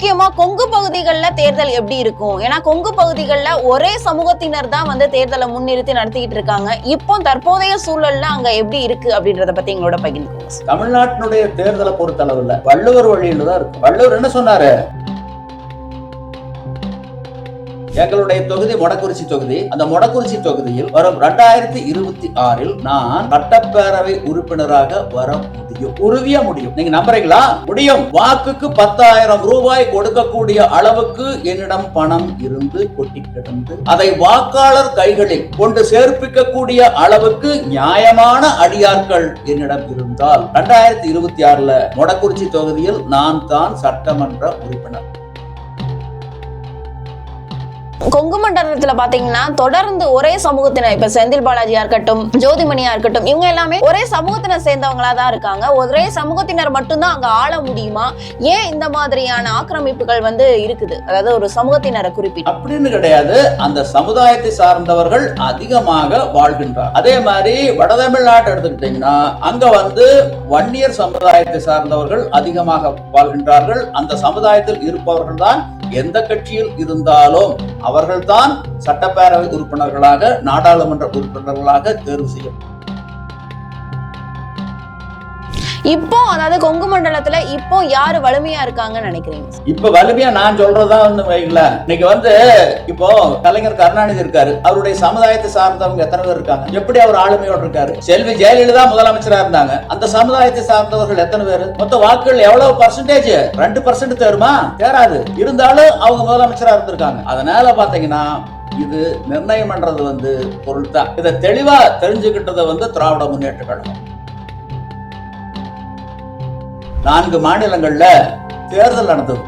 முக்கியமா கொங்கு பகுதிகளில் தேர்தல் எப்படி இருக்கும்? ஏன்னா கொங்கு பகுதிகளில் ஒரே சமூகத்தினர் தான் வந்து தேர்தலை முன்னிறுத்தி நடத்திக்கிட்டு இருக்காங்க. இப்போ தற்போதைய சூழல்ல அங்க எப்படி இருக்கு அப்படின்றத பத்தி எங்களோட பகிர்ந்து தமிழ்நாட்டினுடைய தேர்தலை பொறுத்த அளவுல வள்ளுவர் வழியில தான் இருக்கு. வள்ளுவர் என்ன சொன்னாரு? எங்களுடைய தொகுதி மொடக்குறிச்சி தொகுதி. அந்த மொடக்குறிச்சி தொகுதியில் வரும் ரெண்டாயிரத்தி இருபத்தி ஆறில் நான் சட்டப்பேரவை உறுப்பினராக வர முடியும். உறுதியா முடியும். நீங்க நம்புறீங்களா? முடியும். வாக்குக்கு பத்தாயிரம் ரூபாய் கொடுக்கக்கூடிய அளவுக்கு என்னிடம் பணம் இருந்து கொட்டி கிடந்து அதை வாக்காளர் கைகளில் கொண்டு சேர்ப்பிக்கக்கூடிய அளவுக்கு நியாயமான அடியாட்கள் என்னிடம் இருந்தால் ரெண்டாயிரத்தி இருபத்தி ஆறுல மொடக்குறிச்சி தொகுதியில் நான் தான் சட்டமன்ற உறுப்பினர். கொங்கு மண்டலத்துல பாத்தீங்கன்னா தொடர்ந்து ஒரே சமூகத்தினர் இப்ப செந்தில் பாலாஜியா இருக்கட்டும் ஜோதிமணியா இருக்கட்டும் இவங்க எல்லாமே ஒரே சமூகத்தினை சேர்ந்தவங்களா தான் இருக்காங்க. ஒரே சமூகத்தினர் மட்டும்தான் அங்க ஆள முடியுமா? ஏன் இந்த மாதிரியான ஆக்கிரமிப்புகள் வந்து இருக்குது? அதாவது ஒரு சமூகத்தினரை குறிப்பிட்டு. அப்படின்னு கிடையாது. அந்த சமுதாயத்தை சார்ந்தவர்கள் அதிகமாக வாழ்கின்றார். அதே மாதிரி வடதமிழ்நாட்டை எடுத்துக்கிட்டீங்கன்னா அங்க வந்து வன்னியர் சமுதாயத்தை சார்ந்தவர்கள் அதிகமாக வாழ்கின்றார்கள். அந்த சமுதாயத்தில் இருப்பவர்கள் தான் எந்த கட்சியில் இருந்தாலும் அவர்கள்தான் சட்டப்பேரவை உறுப்பினர்களாக நாடாளுமன்ற உறுப்பினர்களாக தேர்வு செய்யப்படும். இப்போ அதாவது கொங்கு மண்டலத்துல இப்போ யாரு வலிமையா இருக்காங்கன்னு நினைக்கிறீங்க? இப்ப வலிமையா நான் சொல்றதுதான் வந்து வைங்கள. இன்னைக்கு வந்து இப்போ கலைஞர் கருணாநிதி இருக்காரு. அவருடைய சமுதாயத்தை சார்ந்தவங்க எத்தனை பேர் இருக்காங்க? எப்படி அவர் ஆளுமையோடு இருக்காரு? செல்வி ஜெயலலிதா முதலமைச்சரா இருந்தாங்க. அந்த சமுதாயத்தை சார்ந்தவர்கள் எத்தனை பேர்? மொத்த வாக்குகள் எவ்வளவு பர்சன்டேஜ் ரெண்டு பர்சன்ட் தேருமா? தேராது. இருந்தாலும் அவங்க முதலமைச்சரா இருந்திருக்காங்க. அதனால பாத்தீங்கன்னா இது நிர்ணயம் பண்றது வந்து பொருள் தான் இதை தெளிவா தெரிஞ்சுக்கிட்டதை வந்து திராவிட முன்னேற்ற கழகம். நான்கு மாநிலங்கள்ல தேர்தல் நடந்தது.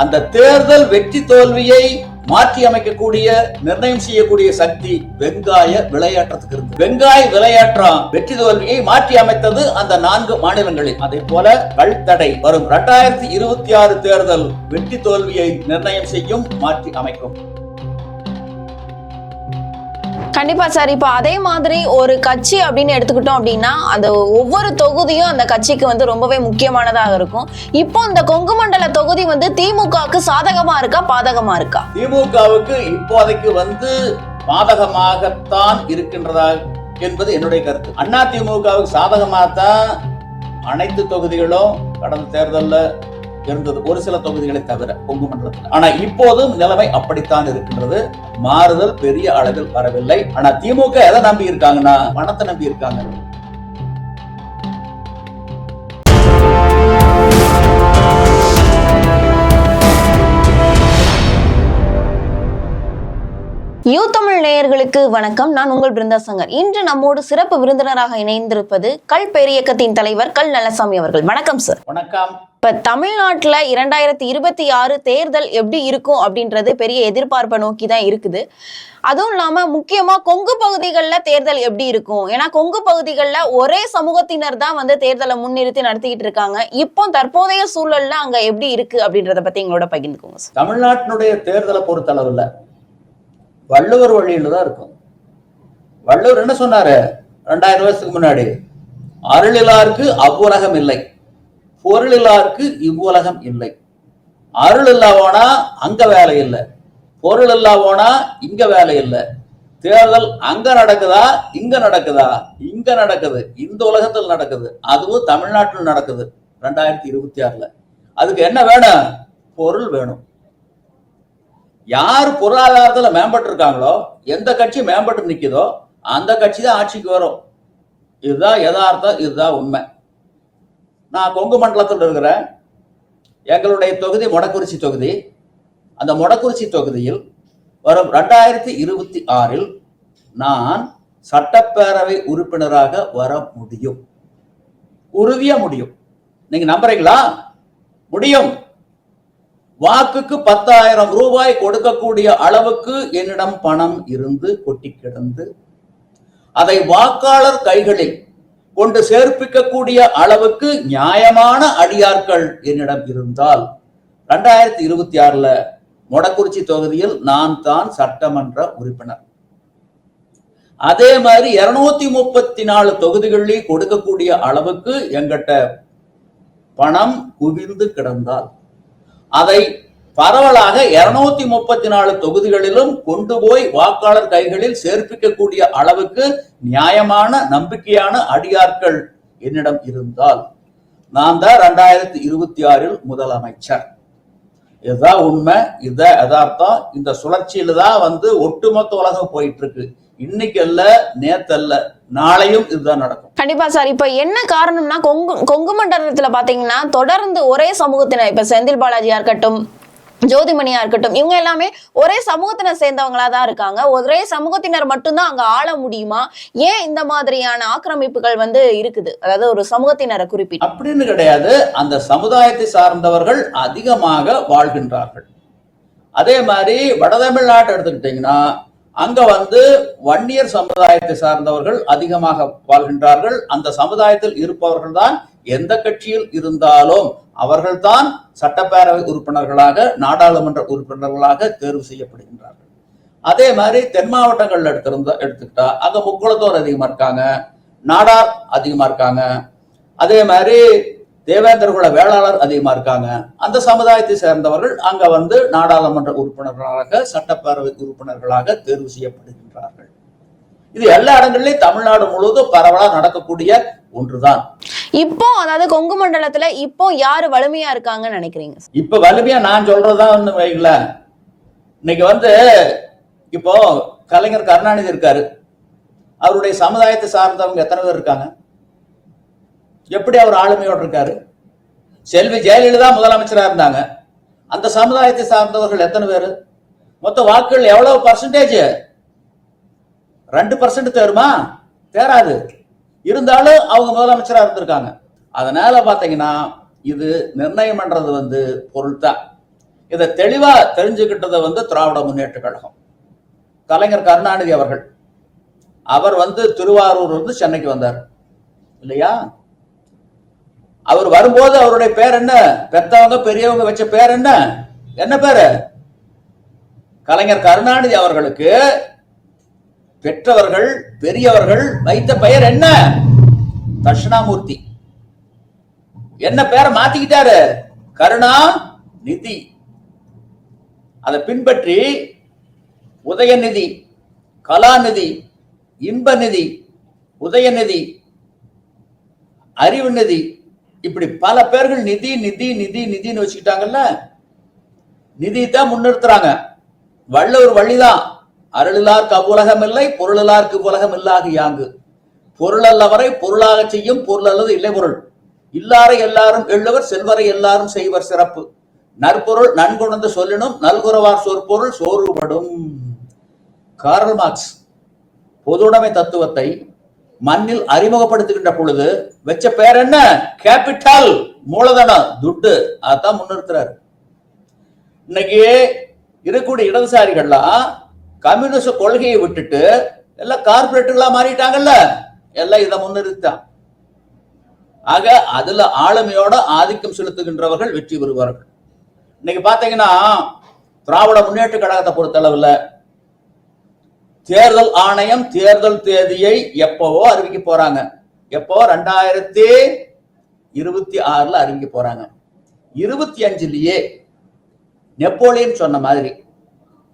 அந்த தேர்தல் வெற்றி தோல்வியை மாற்றி அமைக்கக்கூடிய நிர்ணயம் செய்யக்கூடிய சக்தி வெங்காய விளையாட்டத்துக்கு இருந்து வெங்காய விளையாட்டம் வெற்றி தோல்வியை மாற்றி அமைத்தது அந்த நான்கு மாநிலங்களில். அதே போல கல்தடை வரும் இரண்டாயிரத்தி இருபத்தி ஆறு தேர்தல் வெற்றி தோல்வியை நிர்ணயம் செய்யும் மாற்றி அமைக்கும். கண்டிப்பா சார். இப்போ அதே மாதிரி ஒரு கட்சி அப்படின்னு எடுத்துக்கிட்டோம் அப்படின்னா அந்த ஒவ்வொரு தொகுதியும் அந்த கட்சிக்கு வந்து ரொம்பவே முக்கியமானதாக இருக்கும். இப்போ இந்த கொங்கு மண்டல தொகுதி வந்து திமுகவுக்கு சாதகமா இருக்கா பாதகமா இருக்கா? திமுகவுக்கு இப்போதைக்கு வந்து பாதகமாகத்தான் இருக்கின்றதா என்பது என்னுடைய கருத்து. அண்ணா திமுகவுக்கு சாதகமாகத்தான் அனைத்து தொகுதிகளும் கடந்த தேர்தலில் இருந்தது. ஒரு சில தொகுதிகளை தவிர கொங்கு மண்டலத்தில். ஆனா இப்போதும் நிலைமை அப்படித்தான் இருக்கின்றது. மாறுதல் பெரிய அளவில் வரவில்லை. ஆனா திமுக எதை நம்பி இருக்காங்கன்னா பணத்தை நம்பி இருக்காங்க. யூ தமிழ் நேயர்களுக்கு வணக்கம். நான் உங்கள் பிருந்தா சங்கர் இன்று நம்மோடு சிறப்பு விருந்தினராக இணைந்திருப்பது கல் பேரியக்கத்தின் தலைவர் கல் நல்லசாமி அவர்கள். வணக்கம் சார் வணக்கம். இப்போ தமிழ்நாட்டுல இரண்டாயிரத்தி இருபத்தி ஆறு தேர்தல் எப்படி இருக்கும் அப்படின்றது பெரிய எதிர்பார்ப்பை நோக்கி தான் இருக்குது. அதுவும் இல்லாம முக்கியமா கொங்கு பகுதிகளில் தேர்தல் எப்படி இருக்கும்? ஏன்னா கொங்கு பகுதிகளில் ஒரே சமூகத்தினர் தான் வந்து தேர்தலை முன்னிறுத்தி நடத்திக்கிட்டு இருக்காங்க. இப்போ தற்போதைய சூழல்ல அங்க எப்படி இருக்கு அப்படின்றத பத்தி எங்களோட பகிர்ந்துக்கோங்க தமிழ்நாட்டினுடைய தேர்தலை பொறுத்தளவுல வள்ளுவர் வழியில தான் இருக்கும். வள்ளுவர் என்ன சொன்னாரு? ரெண்டாயிரம் வருஷத்துக்கு முன்னாடி அருளிலாருக்கு அவ்வுலகம் இல்லை. பொருளிலாருக்கு இவ்வுலகம் இல்லை. அருள் இல்லா போனா அங்க வேலை இல்லை. பொருள் இல்லா போனா இங்க வேலை இல்லை. தேர்தல் அங்க நடக்குதா? இங்க நடக்குதா? இங்க நடக்குது. இந்த உலகத்தில் நடக்குது. அதுவும் தமிழ்நாட்டில் நடக்குது. ரெண்டாயிரத்தி இருபத்தி ஆறுல. அதுக்கு என்ன வேணும்? பொருள் வேணும். யார் பொருளாதாரத்துல மேம்பட்டு இருக்காங்களோ எந்த கட்சி மேம்பட்டு நிக்குதோ அந்த கட்சி தான் ஆட்சிக்கு வரும். இதுதான் யதார்த்தம் இதுதான் உண்மை. நான் கொங்கு மண்டலத்தில் இருக்கிறேன். எங்களுடைய தொகுதி மொடக்குறிச்சி தொகுதி. அந்த மொடக்குறிச்சி தொகுதியில் வரும் ரெண்டாயிரத்தி இருபத்தி ஆறில் நான் சட்டப்பேரவை உறுப்பினராக வர முடியும். உறுதியா முடியும். நீங்க நம்புறீங்களா? முடியும். வாக்குக்கு பத்தாயிரம் ரூபாய் கொடுக்கக்கூடிய அளவுக்கு என்னிடம் பணம் இருந்து கொட்டி கிடந்து அதை வாக்காளர் கைகளில் கொண்டு சேர்ப்பிக்கக்கூடிய அளவுக்கு நியாயமான அடியார்கள் என்னிடம் இருந்தால் ரெண்டாயிரத்தி இருபத்தி ஆறுல மொடக்குறிச்சி தொகுதியில் நான் தான் சட்டமன்ற உறுப்பினர். அதே மாதிரி இருநூத்தி முப்பத்தி நாலு தொகுதிகளில் கொடுக்கக்கூடிய அளவுக்கு எங்கிட்ட பணம் குவிந்து கிடந்தால் அதை பரவலாக இருநூத்தி முப்பத்தி நாலு தொகுதிகளிலும் கொண்டு போய் வாக்காளர் கைகளில் சேர்ப்பிக்கக்கூடிய அளவுக்கு நியாயமான நம்பிக்கையான அடியார்கள் என்னிடம் இருந்தால் நான் தான் ரெண்டாயிரத்தி இருபத்தி ஆறில் முதலமைச்சர். இதுதான் உண்மை இதுதான் யதார்த்தம் இந்த சுழற்சியில தான் வந்து ஒட்டுமொத்த உலகம் போயிட்டு இருக்கு இன்னைக்கு அல்ல நேத்தல்ல நாளையும் இதுதான் நடக்கும். கண்டிப்பா சார் இப்ப என்ன காரணம்னா கொங்கு கொங்கு மண்டலத்துல பாத்தீங்கன்னா தொடர்ந்து ஒரே சமூகத்தினர் இப்ப செந்தில் பாலாஜியா இருக்கட்டும் ஜோதிமணியா இருக்கட்டும் இவங்க எல்லாமே ஒரே சமூகத்தினர் சேர்ந்தவங்களா தான் இருக்காங்க. ஒரே சமூகத்தினர் மட்டும்தான் அங்க ஆள முடியுமா? ஏன் இந்த மாதிரியான ஆக்கிரமிப்புகள் வந்து இருக்குது? அதாவது ஒரு சமூகத்தினரை குறிப்பிட்டு. அப்படின்னு கிடையாது. அந்த சமுதாயத்தை சார்ந்தவர்கள் அதிகமாக வாழ்கின்றார்கள். அதே மாதிரி வடதமிழ்நாட்டை எடுத்துக்கிட்டீங்கன்னா அங்க வந்து வன்னியர் சமுதாயத்தை சார்ந்தவர்கள் அதிகமாக வாழ்கின்றார்கள். அந்த சமுதாயத்தில் இருப்பவர்கள் தான் எந்த கட்சியில் இருந்தாலும் அவர்கள்தான் சட்டப்பேரவை உறுப்பினர்களாக நாடாளுமன்ற உறுப்பினர்களாக தேர்வு செய்யப்படுகின்றார்கள். அதே மாதிரி தென் மாவட்டங்கள்ல எடுத்திருந்த எடுத்துக்கிட்டா அங்க முக்குளத்தோர் அதிகமா இருக்காங்க நாடார் அதிகமா இருக்காங்க. அதே மாதிரி தேவேந்திர குல வேளாளர் அதிகமா இருக்காங்க. அந்த சமுதாயத்தை சேர்ந்தவர்கள் அங்க வந்து நாடாளுமன்ற உறுப்பினர்களாக சட்டப்பேரவை உறுப்பினர்களாக தேர்வு செய்யப்படுகின்றார்கள். இது எல்லா இடங்களிலும் தமிழ்நாடு முழுவதும் பரவலா நடக்கக்கூடிய ஒன்றுதான். இப்போ அதாவது கொங்கு மண்டலத்துல இப்போ யாரு வலிமையா இருக்காங்கன்னு நினைக்கிறீங்க? இப்ப வலிமையா நான் சொல்றதுதான் வைங்கள. இன்னைக்கு வந்து இப்போ கலைஞர் கருணாநிதி இருக்காரு. அவருடைய சமுதாயத்தை சார்ந்தவங்க எத்தனை பேர் இருக்காங்க? எப்படி அவர் ஆளுமையோடு இருக்காரு? செல்வி ஜெயலலிதா முதலமைச்சராக இருந்தாங்க. அந்த சமுதாயத்தை சார்ந்தவர்கள் எத்தனை பேர்? மொத்த வாக்குகள் எவ்வளவு பர்சன்டேஜ் ரெண்டு பர்சன்ட் தேருமா? தேராது. இருந்தாலும் அவங்க முதலமைச்சராக இருந்திருக்காங்க. அதனால பார்த்தீங்கன்னா இது நிர்ணயம் பண்றது வந்து பொருள் தான் இதை தெளிவா தெரிஞ்சுக்கிட்டதை வந்து திராவிட முன்னேற்ற கழகம். கலைஞர் கருணாநிதி அவர்கள். அவர் வந்து திருவாரூர் இருந்து சென்னைக்கு வந்தார். இல்லையா? அவர் வரும்போது அவருடைய பேர் என்ன? பெத்தவங்க பெரியவங்க வச்ச பேர் என்ன? என்ன பேரு? கலைஞர் கருணாநிதி அவர்களுக்கு பெற்றவர்கள் பெரியவர்கள் வைத்த பெயர் என்ன? தட்சிணாமூர்த்தி. என்ன பெயரை மாத்திக்கிட்டாரு? கருணா நிதி அதை பின்பற்றி உதயநிதி கலாநிதி இன்பநிதி உதயநிதி அறிவு நிதி இப்படி பல பேர்கள் நிதி நிதி நிதி நிதின்னு வச்சுக்கிட்டாங்கல்ல? நிதி தான் முன்னிறுத்துறாங்க. வள்ளுவர் வழிதான் அருளிலார்க்கு அவ்வுலகம் இல்லை பொருளிலார்க்கு உலகம் இல்லாக யாங்கு? பொருள் அல்லவரை பொருளாக செய்யும் பொருள் அல்லது இல்லை பொருள் இல்லாரை எல்லாரும் எள்ளுவர் செல்வரை எல்லாரும் செய்வர் சிறப்பு. நற்பொருள் நன்குணர்ந்து சொல்லினும் நல்குறவார் சொற்பொருள் சோர்வுபடும் கார்ல் மார்க்ஸ் பொதுவுடைமை தத்துவத்தை மண்ணில் அறிமுகப்படுத்துகின்ற பொழுது வச்ச பேர் என்ன? கேபிட்டல் மூலதனம் துட்டு. அதான் முன்னிறுத்துறாரு. இன்னைக்கு இருக்கக்கூடிய இடதுசாரிகள்லாம் கம்யூனிஸ்ட் கொள்கையை விட்டுட்டு எல்லாம் கார்பரேட்டுகளா மாறிட்டாங்கல்ல? எல்லாம் இதை முன்னிறுத்தான் ஆக அதுல ஆளுமையோட ஆதிக்கம் செலுத்துகின்றவர்கள் வெற்றி பெறுவார்கள். இன்னைக்கு பாத்தீங்கன்னா திராவிட முன்னேற்ற கழகத்தை பொறுத்தளவுல தேர்தல் ஆணையம் தேர்தல் தேதியை எப்பவோ அறிவிக்க போறாங்க. எப்போ ரெண்டாயிரத்தி இருபத்தி ஆறுல அறிவிக்க போறாங்க. இருபத்தி அஞ்சுலயே நெப்போலியன் சொன்ன மாதிரி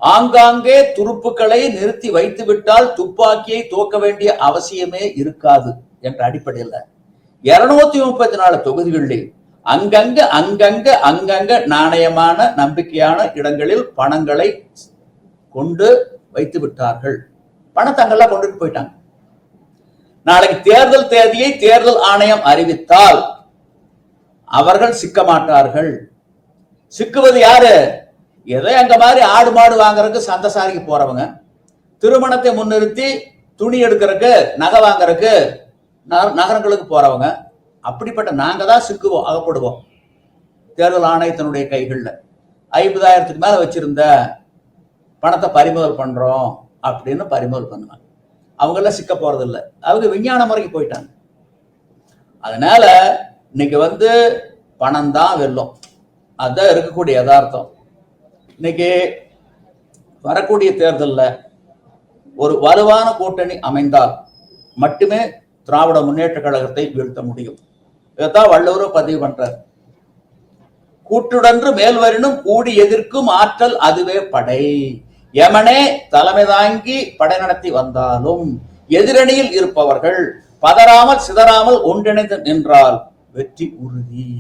ஆங்காங்கே துருப்புக்களை நிறுத்தி வைத்துவிட்டால் துப்பாக்கியை தோக்க வேண்டிய அவசியமே இருக்காது என்ற அடிப்படையில் இருநூத்தி முப்பத்தி நாலு தொகுதிகளில் அங்கங்க அங்கங்க அங்கங்க நாணயமான நம்பிக்கையான இடங்களில் பணங்களை கொண்டு வைத்து விட்டார்கள் பணத்தை அங்கெல்லாம் கொண்டுட்டு போயிட்டாங்க. நாளைக்கு தேர்தல் தேதியை தேர்தல் ஆணையம் அறிவித்தால் அவர்கள் சிக்க மாட்டார்கள் சிக்குவது யாரு? ஏதோ எங்க மாதிரி ஆடு மாடு வாங்குறதுக்கு சந்தசாரிக்கு போறவங்க? திருமணத்தை முன்னிறுத்தி துணி எடுக்கிறதுக்கு நகை வாங்குறதுக்கு நகரங்களுக்கு போறவங்க. அப்படிப்பட்ட நாங்க தான் சிக்குவோம் அகப்படுவோம். தேர்தல் ஆணையத்தினுடைய கைகளில். ஐம்பதாயிரத்துக்கு மேல வச்சிருந்த பணத்தை பறிமுதல் பண்றோம் அப்படின்னு பறிமுதல் பண்ணுவாங்க. அவங்கெல்லாம் சிக்க போறது அவங்க விஞ்ஞான முறைக்கு போயிட்டாங்க. அதனால இன்னைக்கு வந்து பணம் தான் வெல்லும். அதுதான் இருக்கக்கூடிய யதார்த்தம். இன்னைக்கு வரக்கூடிய தேர்தல்ல ஒரு வலுவான கூட்டணி அமைந்தால் மட்டுமே திராவிட முன்னேற்ற கழகத்தை வீழ்த்த முடியும். இதைத்தான் வள்ளுவரும் பதிவு பண்றார். கூட்டுடன்று மேல்வரினும் கூடி எதிர்க்கும் ஆற்றல் அதுவே படை. எமனே தலைமை தாங்கி படை நடத்தி வந்தாலும் எதிரணியில் இருப்பவர்கள் பதறாமல் சிதறாமல் ஒன்றிணைந்து நின்றால் வெற்றி உறுதி.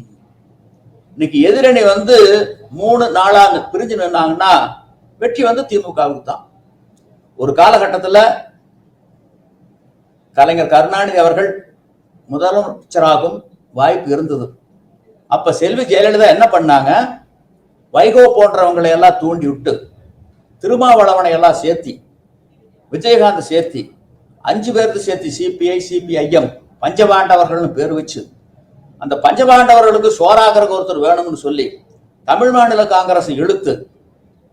இன்னைக்கு எதிரணி வந்து மூணு நாளா பிரிஞ்சு நின்னாங்கன்னா வெற்றி வந்து திமுகவுக்கு தான். ஒரு காலகட்டத்தில் கலைஞர் கருணாநிதி அவர்கள் முதலமைச்சராகும் வாய்ப்பு இருந்தது. அப்ப செல்வி ஜெயலலிதா என்ன பண்ணாங்க? வைகோ போன்றவங்களை எல்லாம் தூண்டி விட்டு திருமாவளவனை எல்லாம் சேர்த்தி விஜயகாந்த் சேர்த்தி அஞ்சு பேருக்கு சேர்த்தி சிபிஐ சிபிஐஎம் பஞ்சபாண்டவர்கள்னு பேர் வச்சு அந்த பஞ்சபாண்டவர்களுக்கு சோறாகிறக்கு ஒருத்தர் வேணும்னு சொல்லி தமிழ் மாநில காங்கிரஸ் இழுத்து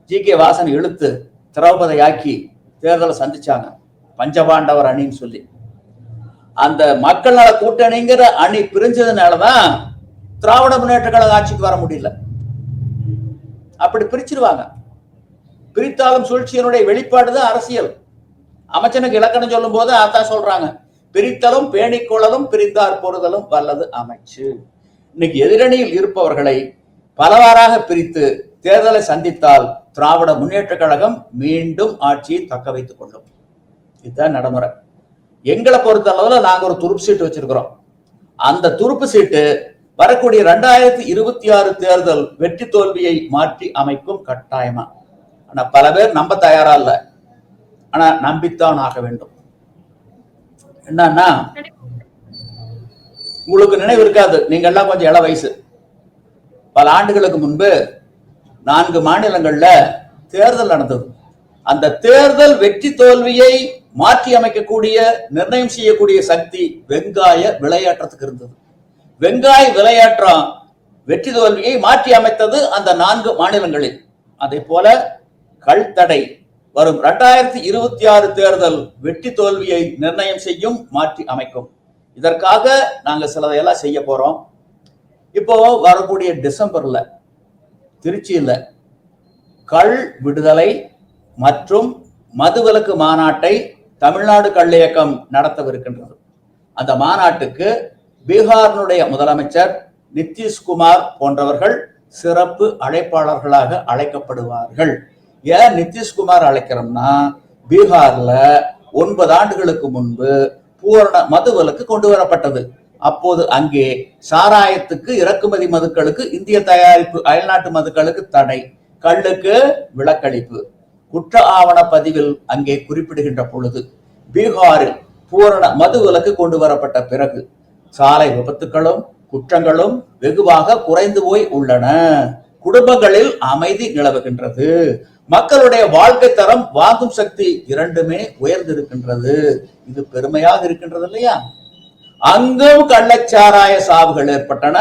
ஜி கே வாசன் இழுத்து திரௌபதியாக்கி தேர்தலை சந்திச்சாங்க. பஞ்சபாண்டவர் அணின்னு சொல்லி. அந்த மக்கள் நல கூட்டணிங்கிற அணி பிரிஞ்சதுனாலதான் திராவிட முன்னேற்ற கழக ஆட்சிக்கு வர முடியல. அப்படி பிரிச்சிருவாங்க. பிரித்தாலும் சூழ்ச்சியினுடைய வெளிப்பாடு தான் அரசியல். அமைச்சனுக்கு இலக்கணம் சொல்லும் போது அதான் சொல்றாங்க. பிரித்தலும் பேணிக்கொள்ளலும் பிரிந்தார் பொறுதலும் வல்லது அமைச்சு. இன்னைக்கு எதிரணியில் இருப்பவர்களை பலவாறாக பிரித்து தேர்தலை சந்தித்தால் திராவிட முன்னேற்ற கழகம் மீண்டும் ஆட்சியை தக்க வைத்துக் கொள்ளும். இதுதான் நடைமுறை. எங்களை பொறுத்த அளவுல நாங்க ஒரு துருப்பு சீட்டு வச்சிருக்கிறோம். அந்த துருப்பு சீட்டு வரக்கூடிய ரெண்டாயிரத்தி இருபத்தி ஆறு தேர்தல் வெற்றி தோல்வியை மாற்றி அமைக்கும் கட்டாயமா? ஆனா பல பேர் நம்ப தயாரா இல்லை. ஆனா நம்பித்தான் ஆக வேண்டும். என்னன்னா உங்களுக்கு நினைவு இருக்காது. நீங்க எல்லாம் கொஞ்சம் இள வயசு. பல ஆண்டுகளுக்கு முன்பு நான்கு மாநிலங்கள்ல தேர்தல் நடந்தது. அந்த தேர்தல் வெற்றி தோல்வியை மாற்றி அமைக்கக்கூடிய நிர்ணயம் செய்யக்கூடிய சக்தி வெங்காய விளையாட்டத்துக்கு இருந்தது. வெங்காய விளையாட்டம் வெற்றி தோல்வியை மாற்றி அமைத்தது அந்த நான்கு மாநிலங்களில். அதே போல கல்தடை வரும் இரண்டாயிரத்தி இருபத்தி ஆறு தேர்தல் வெற்றி தோல்வியை நிர்ணயம் செய்யும் மாற்றி அமைக்கும். இதற்காக நாங்கள் சிலதையெல்லாம் செய்ய போறோம். இப்போ வரக்கூடிய டிசம்பர்ல திருச்சியில கள் விடுதலை மற்றும் மதுவிலக்கு மாநாட்டை தமிழ்நாடு கள் இயக்கம் நடத்தவிருக்கின்றது. அந்த மாநாட்டுக்கு பீகாரினுடைய முதலமைச்சர் நிதிஷ்குமார் போன்றவர்கள் சிறப்பு அழைப்பாளர்களாக அழைக்கப்படுவார்கள். ஏன் நிதிஷ்குமார் அழைக்கிறோம்னா பீகார்ல ஒன்பது ஆண்டுகளுக்கு முன்பு பூரண மதுவிலக்கு கொண்டு வரப்பட்டது. அப்போது அங்கே சாராயத்துக்கு இறக்குமதி மதுக்களுக்கு இந்திய தயாரிப்பு அயல்நாட்டு மதுக்களுக்கு தடை கள்ளுக்கு விலக்களிப்பு. குற்ற ஆவண பதிவில் அங்கே குறிப்பிடுகின்ற பொழுது பீகாரில் பூரண மது விலக்கு கொண்டு வரப்பட்ட பிறகு சாலை விபத்துகளும் குற்றங்களும் வெகுவாக குறைந்து போய் உள்ளன. குடும்பங்களில் அமைதி நிலவுகின்றது. மக்களுடைய வாழ்க்கை தரம் வாங்கும் சக்தி இரண்டுமே உயர்ந்திருக்கின்றது. இது பெருமையாக இருக்கின்றது இல்லையா? அங்கும் கள்ளச்சாராய சாவுகள் ஏற்பட்டன.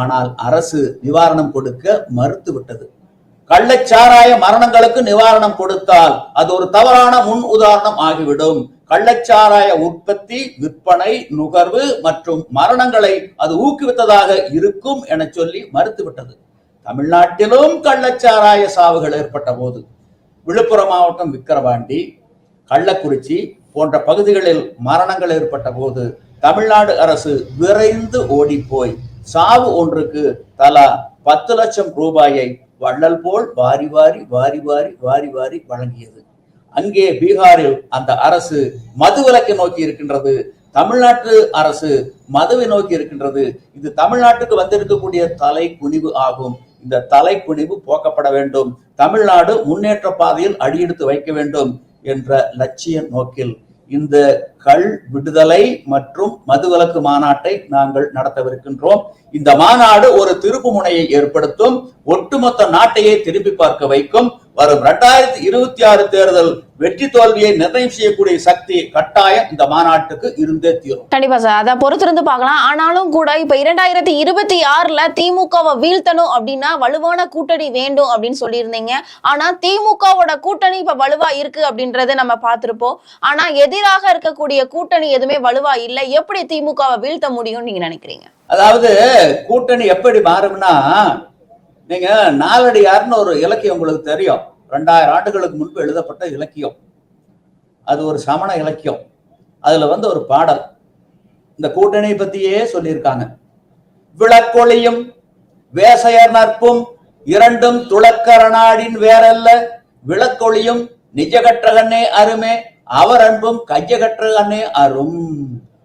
ஆனால் அரசு நிவாரணம் கொடுக்க மறுத்துவிட்டது. கள்ளச்சாராய மரணங்களுக்கு நிவாரணம் கொடுத்தால் அது ஒரு தவறான முன் உதாரணம் ஆகிவிடும். கள்ளச்சாராய உற்பத்தி விற்பனை நுகர்வு மற்றும் மரணங்களை அது ஊக்குவித்ததாக இருக்கும் என சொல்லி மறுத்துவிட்டது. தமிழ்நாட்டிலும் கள்ளச்சாராய சாவுகள் ஏற்பட்ட போது விழுப்புரம் மாவட்டம் விக்கிரவாண்டி கள்ளக்குறிச்சி போன்ற பகுதிகளில் மரணங்கள் ஏற்பட்ட போது தமிழ்நாடு அரசு விரைந்து ஓடிப்போய் சாவு ஒன்றுக்கு தலா பத்து லட்சம் ரூபாயை வள்ளல் போல் வாரி வாரி வாரி வாரி வாரி வாரி வழங்கியது. அங்கே பீகாரில் அந்த அரசு மதுவிலக்கை நோக்கி இருக்கின்றது தமிழ்நாட்டு அரசு மதுவை நோக்கி இருக்கின்றது. இது தமிழ்நாட்டுக்கு வந்திருக்கக்கூடிய தலை குனிவு ஆகும். இந்த தலை குனிவு போக்கப்பட வேண்டும். தமிழ்நாடு முன்னேற்ற பாதையில் அடியெடுத்து வைக்க வேண்டும் என்ற லட்சிய நோக்கில் இந்த கல் விடுதலை மற்றும் மதுவிலக்கு மாநாட்டை நாங்கள் நடத்தவிருக்கின்றோம். இந்த மாநாடு ஒரு திருப்பு முனையை ஏற்படுத்தும். ஒட்டுமொத்த நாட்டையே திரும்பி பார்க்க வைக்கும். வரும். இரண்டாயிரத்தி இருபத்தி ஆறு தேர்தல் வெற்றி தோல்வியை நிர்ணயம் செய்யக்கூடிய சக்தி கட்டாயம் இந்த மாநாட்டுக்கு இருந்தே தீரும். கண்டிப்பா சார். அதை பொறுத்திருந்து பார்க்கலாம். ஆனாலும் கூட இப்ப இரண்டாயிரத்தி இருபத்தி ஆறுல திமுகவை வீழ்த்தணும் அப்படின்னா வலுவான கூட்டணி வேண்டும் அப்படின்னு சொல்லியிருந்தீங்க. ஆனா திமுகவோட கூட்டணி இப்ப வலுவா இருக்கு அப்படின்றத நம்ம பார்த்திருப்போம். ஆனா எதிராக இருக்கக்கூடிய கூட்டணி எதுவுமே வலுவா இல்லை. எப்படி திமுகவை வீழ்த்த முடியும்னு நீங்க நினைக்கிறீங்க? அதாவது கூட்டணி எப்படி மாறும்னா நீங்க நாலடியார்னு ஒரு இலக்கியம் உங்களுக்கு தெரியும். ரெண்டாயிரம் ஆண்டுகளுக்கு முன்பு எழுதப்பட்ட இலக்கியம். அது ஒரு சமண இலக்கியம். அதுல வந்து ஒரு பாடல். இந்த கூட்டணி பத்தியே சொல்லியிருக்காங்க. விளக்கொளியும் வேசையர் நற்பும் இரண்டும் துளக்கரநாடின் வேறல்ல. விளக்கொளியும் நிஜகற்றகன்னே அருமே அவர் அன்பும் கையகற்றகன்னே அரும்.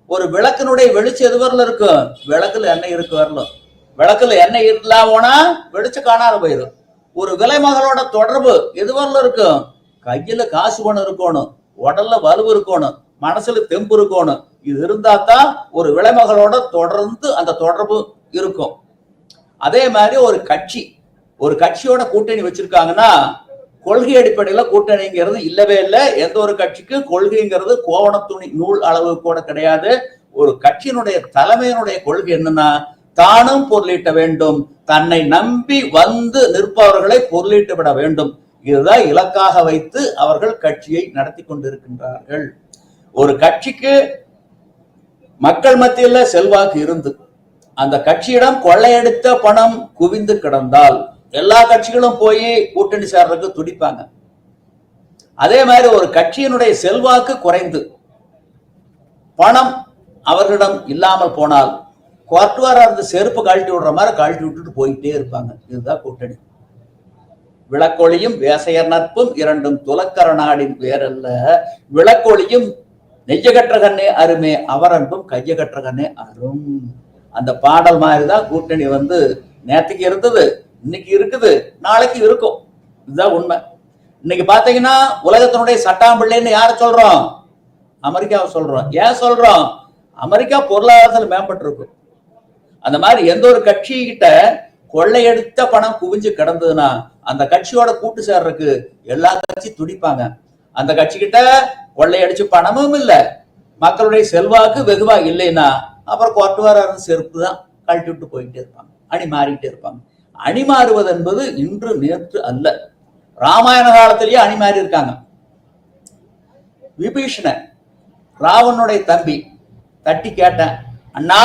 ஒரு விளக்கினுடைய வெளிச்சம் எது வரல இருக்கும் விளக்குல என்ன இருக்கு வரலும் விளக்குல எண்ணெய் இல்லாம போனா வெடிச்சு காணாத போயிடும் ஒரு விலைமகளோட தொடர்பு எதுவரில் இருக்கும் கையில காசு பணம் இருக்கணும் உடல்ல வலுவு இருக்கணும் மனசுல தெம்பு இருக்கணும். இது இருந்தா தான் ஒரு விலைமகளோட தொடர்ந்து அந்த தொடர்பு இருக்கும். அதே மாதிரி ஒரு கட்சி ஒரு கட்சியோட கூட்டணி வச்சிருக்காங்கன்னா கொள்கை அடிப்படையில கூட்டணிங்கிறது இல்லவே இல்லை. எந்த ஒரு கட்சிக்கு கொள்கைங்கிறது கோவண துணி நூல் அளவு கூட கிடையாது. ஒரு கட்சியினுடைய தலைமையினுடைய கொள்கை என்னன்னா தானும் பொருளீட்ட வேண்டும். தன்னை நம்பி வந்து நிற்பவர்களை பொருளீட்டு விட வேண்டும். இதுதான் இலக்காக வைத்து அவர்கள் கட்சியை நடத்தி கொண்டிருக்கின்றார்கள். ஒரு கட்சிக்கு மக்கள் மத்தியில செல்வாக்கு இருந்து அந்த கட்சியிடம் கொள்ளையடித்த பணம் குவிந்து கிடந்தால் எல்லா கட்சிகளும் போய் கூட்டணி சேர்றதுக்கு துடிப்பாங்க. அதே மாதிரி ஒரு கட்சியினுடைய செல்வாக்கு குறைந்து பணம் அவர்களிடம் இல்லாமல் போனால் குவார்ட்டுவாரா இருந்து செருப்பு கழட்டி விடுற மாதிரி கழட்டி விட்டுட்டு போயிட்டே இருப்பாங்க. இதுதான் கூட்டணி. விளக்கொளியும் வேசையர் நட்பும் இரண்டும் துலக்கர நாடின் பேரல்ல. விளக்கொளியும் நெய்யகற்ற கண்ணே அருமே அவரன்பும் கையகற்ற கண்ணே அரும். அந்த பாடல் மாதிரிதான் கூட்டணி வந்து நேத்துக்கு இருந்தது இன்னைக்கு இருக்குது நாளைக்கு இருக்கும். இதுதான் உண்மை. இன்னைக்கு பாத்தீங்கன்னா உலகத்தினுடைய சட்டாம்பிள்ளைன்னு யார சொல்றோம்? அமெரிக்காவை சொல்றோம். ஏன் சொல்றோம்? அமெரிக்கா பொருளாதாரத்தில் மேம்பட்டு இருக்கும் அந்த மாதிரி எந்த ஒரு கட்சி கிட்ட கொள்ளையடித்த பணம் குவிஞ்சு கிடந்ததுன்னா அந்த கட்சியோட கூட்டு சேர்றதுக்கு எல்லா கட்சி துடிப்பாங்க. அந்த கட்சி கிட்ட கொள்ளையடிச்சு பணமும் இல்ல. மக்களுடைய செல்வாக்கு வெகுவா இல்லைன்னா அப்புறம் கொட்டுவார செருப்பு தான் கழட்டி விட்டு போயிட்டே இருப்பாங்க. அணி மாறிட்டே இருப்பாங்க. அணி மாறுவது என்பது இன்று நேற்று அல்ல. ராமாயண காலத்திலேயே அணி மாறி இருக்காங்க. விபீஷணன் ராவனுடைய தம்பி தட்டி கேட்டேன் அண்ணா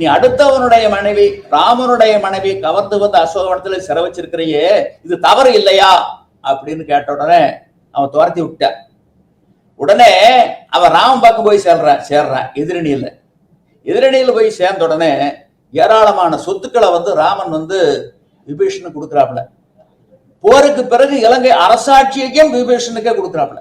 நீ அடுத்தவனுடைய மனைவி ராமனுடைய மனைவி கவர்ந்து வந்து அசோகவனத்துல சிற வச்சிருக்கிறையே இது தவறு இல்லையா? அப்படின்னு கேட்ட உடனே அவன் துரத்தி விட்டான் உடனே அவன் ராமன் பக்கம் போய் சேர்றான் சேர்றான் எதிரணியில. எதிரணியில போய் சேர்ந்த உடனே ஏராளமான சொத்துக்களை வந்து ராமன் வந்து விபீஷணு கொடுக்குறாப்புல. போருக்கு பிறகு இலங்கை அரசாட்சியையும் விபீஷனுக்கே கொடுக்குறாப்புல.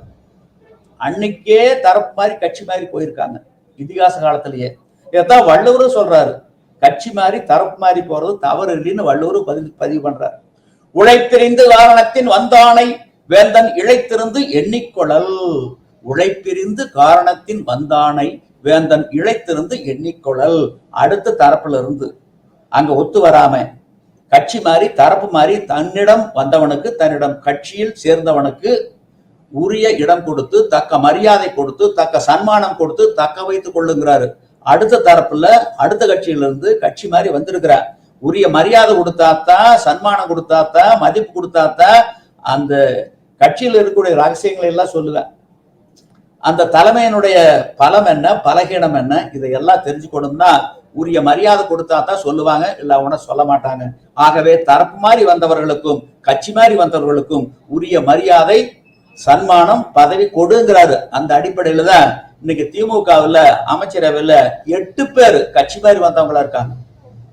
அன்னைக்கே தரப்பு மாதிரி கட்சி மாதிரி போயிருக்காங்க. இதிகாச காலத்திலேயே. இதைத்தான் வள்ளுவரும் சொல்றாரு. கட்சி மாதிரி தரப்பு மாறி போறது தவறு இல்லைன்னு வள்ளுவரும் பதிவு பதிவு பண்றாரு. உழைப்பிரிந்து காரணத்தின் வந்தானை வேந்தன் இழைத்திருந்து எண்ணிக்கொள்ளல். உழைப்பிரிந்து காரணத்தின் வந்தானை வேந்தன் இழைத்திருந்து எண்ணிக்கொள்ளல். அடுத்த தரப்புல இருந்து அங்க ஒத்து வராம கட்சி மாறி தரப்பு மாறி தன்னிடம் வந்தவனுக்கு தன்னிடம் கட்சியில் சேர்ந்தவனுக்கு உரிய இடம் கொடுத்து தக்க மரியாதை கொடுத்து தக்க சன்மானம் கொடுத்து தக்க வைத்துக் கொள்ளுங்கிறாரு. அடுத்த தரப்புல அடுத்த கட்சியில இருந்து கட்சி மாதிரி வந்திருக்கிறார் உரிய மரியாதை கொடுத்தாத்தான் சன்மானம் கொடுத்தாத்தான் மதிப்பு கொடுத்தாத்தான் அந்த கட்சியில் இருக்கக்கூடிய ரகசியங்களை எல்லாம் சொல்லுவேன். அந்த தலைமையினுடைய பலம் என்ன பலகீனம் என்ன இதையெல்லாம் தெரிஞ்சுக்கணும்னா உரிய மரியாதை கொடுத்தா தான் சொல்லுவாங்க இல்ல அவனை சொல்ல மாட்டாங்க. ஆகவே தரப்பு மாதிரி வந்தவர்களுக்கும் கட்சி மாதிரி வந்தவர்களுக்கும் உரிய மரியாதை சன்மானம் பதவி கொடுங்கிறாரு. அந்த அடிப்படையில தான் இன்னைக்கு திமுகவுல அமைச்சரவையில் எட்டு பேர் கட்சி மாதிரி வந்தவங்களா இருக்காங்க.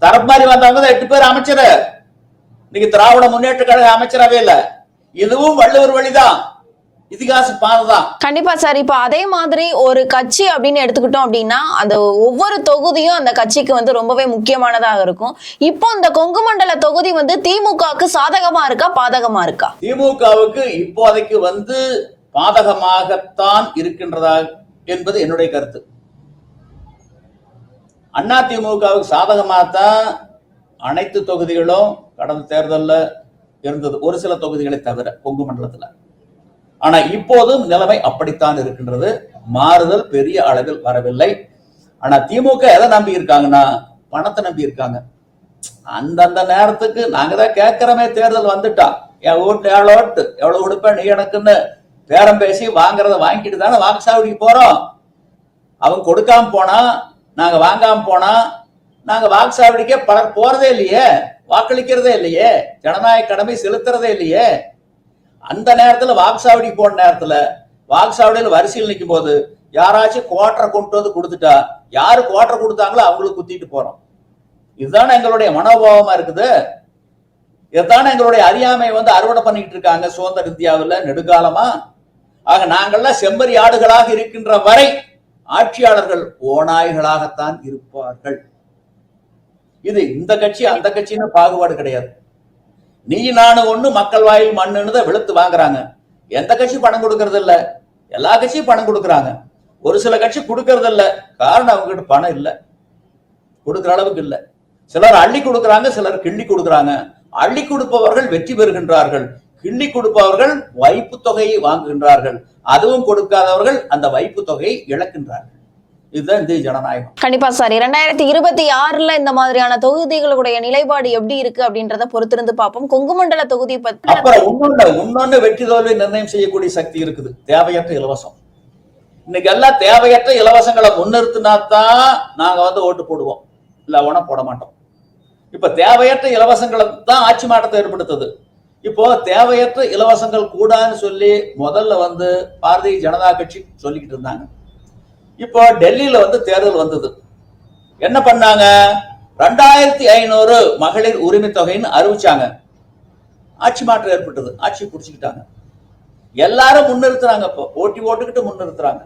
தரப்பு மாதிரி வந்தவங்க தான் எட்டு பேர் அமைச்சர். இன்னைக்கு திராவிட முன்னேற்ற கழக அமைச்சரவையில். இதுவும் வள்ளுவர் வழிதான். கண்டிப்பா சார். இப்ப அதே மாதிரி ஒரு கட்சி அப்படின்னு எடுத்துக்கிட்டோம் அப்படின்னா அந்த ஒவ்வொரு தொகுதியும் அந்த கட்சிக்கு வந்து ரொம்பவே முக்கியமானதாக இருக்கும். இப்போ இந்த கொங்கு மண்டல தொகுதி வந்து திமுகவுக்கு சாதகமா இருக்கா பாதகமா இருக்கா? திமுகவுக்கு இப்போதைக்கு வந்து பாதகமாகத்தான் இருக்கின்றதா என்பது என்னுடைய கருத்து. அண்ணா திமுகவுக்கு சாதகமாகத்தான் அனைத்து தொகுதிகளும் கடந்த தேர்தலில் இருந்தது. ஒரு சில தொகுதிகளை தவிர கொங்கு மண்டலத்துல. ஆனா இப்போதும் நிலைமை அப்படித்தான் இருக்கின்றது. மாறுதல் பெரிய அளவில் வரவில்லை. ஆனா திமுக எதை நம்பி இருக்காங்கன்னா பணத்தை நம்பி இருக்காங்க. அந்தந்த நேரத்துக்கு நாங்க தான் கேட்கிறோமே தேர்தல் வந்துட்டா. என் வீட்டுல எவ்வளோ ஓட்டு எவ்வளவு கொடுப்பேன் நீ எனக்குன்னு பேரம் பேசி வாங்குறத வாங்கிட்டு தானே வாக்குச்சாவடிக்கு போறோம். அவங்க கொடுக்காம போனா நாங்க வாங்காம போனா நாங்க வாக்குச்சாவடிக்கே பலர் போறதே இல்லையே வாக்களிக்கிறதே இல்லையே ஜனநாயக கடமை செலுத்துறதே இல்லையே. அந்த நேரத்துல வாக்குச்சாவடிக்கு போன நேரத்துல வாக்குச்சாவடியில் வரிசையில் நிற்கும் போது யாராச்சும் குவாட்டரை கொண்டு வந்து கொடுத்துட்டா யாரு குவாட்டரை கொடுத்தாங்களோ அவங்களுக்கு குத்திட்டு போறோம். இதுதானே எங்களுடைய மனோபாவமா இருக்குது? இதுதானே எங்களுடைய அறியாமை வந்து அறுவடை பண்ணிட்டு இருக்காங்க சுதந்திர இந்தியாவில் நெடுங்காலமா? ஆக நாங்கள்லாம் செம்மறி ஆடுகளாக இருக்கின்ற வரை ஆட்சியாளர்கள் ஓநாய்களாகத்தான் இருப்பார்கள். இது இந்த கட்சி அந்த கட்சின்னு பாகுபாடு கிடையாது. நீ நானு ஒண்ணு மக்கள் வாயில் மண்ணுன்னு தான் வெளுத்து வாங்குறாங்க. எந்த கட்சி பணம் கொடுக்கறது இல்ல எல்லா கட்சியும் பணம் கொடுக்கறாங்க. ஒரு சில கட்சி கொடுக்கறது இல்ல காரணம் அவங்க கிட்ட பணம் இல்ல. கொடுக்குற அளவுக்கு இல்ல. சிலர் அள்ளி கொடுக்கறாங்க சிலர் கிள்ளி கொடுக்கறாங்க. அள்ளி கொடுப்பவர்கள் வெற்றி பெறுகின்றார்கள். கிள்ளி கொடுப்பவர்கள் வைப்பு தொகையை வாங்குகின்றார்கள். அதுவும் கொடுக்காதவர்கள் அந்த வைப்பு தொகையை இழக்கின்றார்கள். இதுதான் இந்திய ஜனநாயகம். கண்டிப்பா சார். இரண்டாயிரத்தி இருபத்தி ஆறுல இந்த மாதிரியான தொகுதிகளுடைய நிலைப்பாடு எப்படி இருக்கு அப்படின்றத பொறுத்திருந்து பார்ப்போம். கொங்கு மண்டல தொகுதி பத்தி அப்புறம் இன்னொன்னு வெற்றி தோல்வி நிர்ணயம் செய்யக்கூடிய சக்தி இருக்குது. தேவையற்ற இலவசம். இன்னைக்கு எல்லாம் தேவையற்ற இலவசங்களை முன்னிறுத்தினா தான் நாங்க வந்து ஓட்டு போடுவோம். இல்ல உன போட மாட்டோம். இப்ப தேவையற்ற இலவசங்களை தான் ஆட்சி மாற்றத்தை ஏற்படுத்துது. இப்போ தேவையற்ற இலவசங்கள் கூடான்னு சொல்லி முதல்ல வந்து பாரதிய ஜனதா கட்சி சொல்லிக்கிட்டு இருந்தாங்க. இப்போ டெல்லியில வந்து தேர்தல் வந்தது. என்ன பண்ணாங்க? ரெண்டாயிரத்தி ஐநூறு மகளிர் உரிமை தொகைன்னு அறிவிச்சாங்க. ஆட்சி மாற்றம் ஏற்பட்டது. ஆட்சி பிடிச்சிக்கிட்டாங்க. எல்லாரும் முன்னிறுத்துறாங்க இப்போ. ஓட்டி போட்டுக்கிட்டு முன்னிறுத்துறாங்க.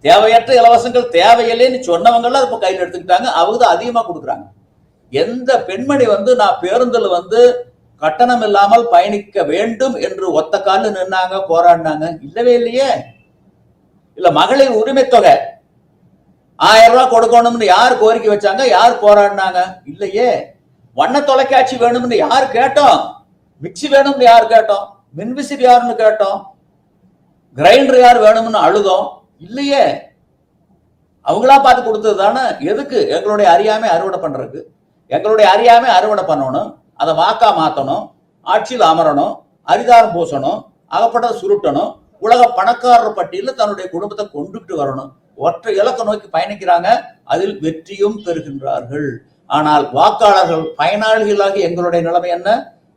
தேவையற்ற இலவசங்கள் தேவையில்லைன்னு சொன்னவங்க இப்போ கையில் எடுத்துக்கிட்டாங்க. அவங்க தான் அதிகமாக கொடுக்குறாங்க. எந்த பெண்மணி வந்து நான் பேருந்தில் வந்து கட்டணம் இல்லாமல் பயணிக்க வேண்டும் என்று ஒத்த காலில் நின்னாங்க போராடினாங்க? இல்லவே இல்லையே. இல்லை மகளிர் உரிமை தொகை ஆயிரம் ரூபாய் கொடுக்கணும்னு யார் கோரிக்கை வச்சாங்க? யார் போராடினாங்க? இல்லையே. வண்ண தொலைக்காட்சி வேணும்னு யார் கேட்டோம்? மிக்சி வேணும்னு யார் கேட்டோம்? மின்விசிறி யாருன்னு கேட்டோம்? கிரைண்டர் யார் வேணும்னு அழுதோம்? இல்லையே. அவங்களா பார்த்து கொடுத்தது தானே. எதுக்கு? எங்களுடைய அறியாமை அறுவடை பண்றதுக்கு. எங்களுடைய அறியாமை அறுவடை பண்ணணும். அதை வாக்கா மாத்தணும். ஆட்சியில் அமரணும். அரிதாரம் பூசணும். அகப்பட்ட சுருட்டணும். உலக பணக்காரர் பட்டியலில் தன்னுடைய குடும்பத்தை கொண்டுகிட்டு வரணும். ஒற்றை இலக்க நோக்கி பயணிக்கிறாங்க அதில் வெற்றியும் பெறுகின்றார்கள். ஆனால் வாக்காளர்கள் பயனாளிகளாகி எங்களுடைய நிலைமை என்ன?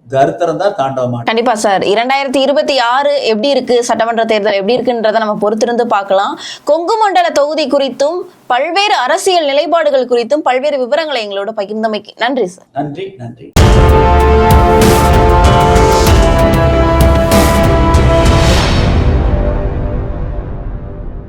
தரித்திரம் தான் தாண்டவமான கண்டிப்பா சார். இரண்டாயிரத்தி இருபத்தி ஆறு எப்படி இருக்கு? சட்டமன்ற தேர்தல் எப்படி இருக்குன்றத நம்ம பொறுத்திருந்து பார்க்கலாம். கொங்கு மண்டல தொகுதி குறித்தும் பல்வேறு அரசியல் நிலைப்பாடுகள் குறித்தும் பல்வேறு விவரங்களை எங்களோட பகிர்ந்தமைக்கு நன்றி சார். நன்றி நன்றி.